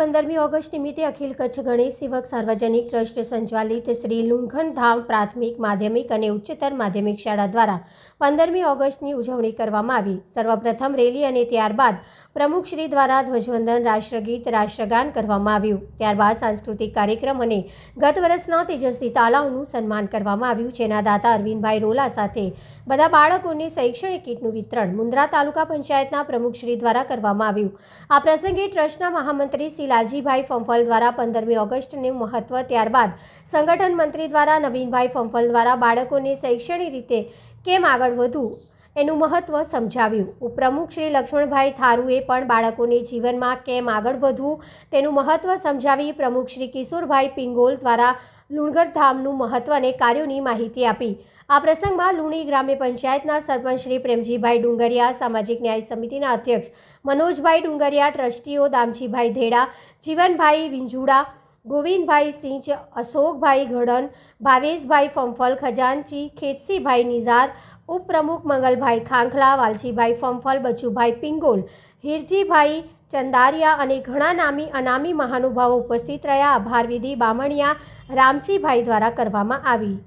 પંદરમી ઓગસ્ટ નિમિત્તે અખિલ કચ્છ ગણેશ સેવક સાર્વજનિક ટ્રસ્ટ સંચાલિત શ્રી લુંઘન પ્રાથમિક માધ્યમિક અને ઉચ્ચતર માધ્યમિક શાળા દ્વારા પંદરમી ઓગસ્ટની ઉજવણી કરવામાં આવી. સર્વપ્રથમ રેલી અને ત્યારબાદ પ્રમુખ દ્વારા ધ્વજવંદન, રાષ્ટ્રગીત, રાષ્ટ્રગાન કરવામાં આવ્યું. ત્યારબાદ સાંસ્કૃતિક કાર્યક્રમ અને ગત વર્ષના તેજસ્વી તાલાઓનું સન્માન કરવામાં આવ્યું, જેના દાતા અરવિંદભાઈ રોલા સાથે બધા બાળકોને શૈક્ષણિક કીટનું વિતરણ મુન્દ્રા તાલુકા પંચાયતના પ્રમુખ શ્રી દ્વારા કરવામાં આવ્યું. આ પ્રસંગે ટ્રસ્ટના મહામંત્રી શ્રી લાલજીભાઈ ફંફલ દ્વારા પંદરમી ઓગસ્ટનું મહત્વ ત્યારબાદ સંગઠન મંત્રી દ્વારા નવીનભાઈ ફંફલ દ્વારા બાળકોને શૈક્ષણિક રીતે કેમ આગળ વધવું? એનું મહત્ત્વ સમજાવ્યું. ઉપપ્રમુખ શ્રી લક્ષ્મણભાઈ થારુએ પણ બાળકોને જીવનમાં કેમ આગળ વધવું તેનું મહત્ત્વ સમજાવી પ્રમુખ શ્રી કિશોરભાઈ પિંગોલ દ્વારા લુણગર ધામનું મહત્ત્વ અને કાર્યોની માહિતી આપી. આ પ્રસંગમાં લુણી ગ્રામ્ય પંચાયતના સરપંચ શ્રી પ્રેમજીભાઈ ડુંગરિયા, સામાજિક ન્યાય સમિતિના અધ્યક્ષ મનોજભાઈ ડુંગરિયા, ટ્રસ્ટીઓ દામજીભાઈ ધેડા, જીવનભાઈ વિંજુડા ગોવિંદભાઈ સિંચ, અશોકભાઈ ઘડન, ભાવેશભાઈ ફંફલ ખજાનચી, ખેતસીભાઈ નિઝાર, ઉપપ્રમુખ મંગલભાઈ ખાંખલા, વાલજીભાઈ ફંફલ બચુભાઈ પિંગોલ, હિરજીભાઈ ચંદારિયા અને ઘણા નામી અનામી મહાનુભાવો ઉપસ્થિત રહ્યા. આભાર વિધિ બામણિયા રામસીભાઈ દ્વારા કરવામાં આવી.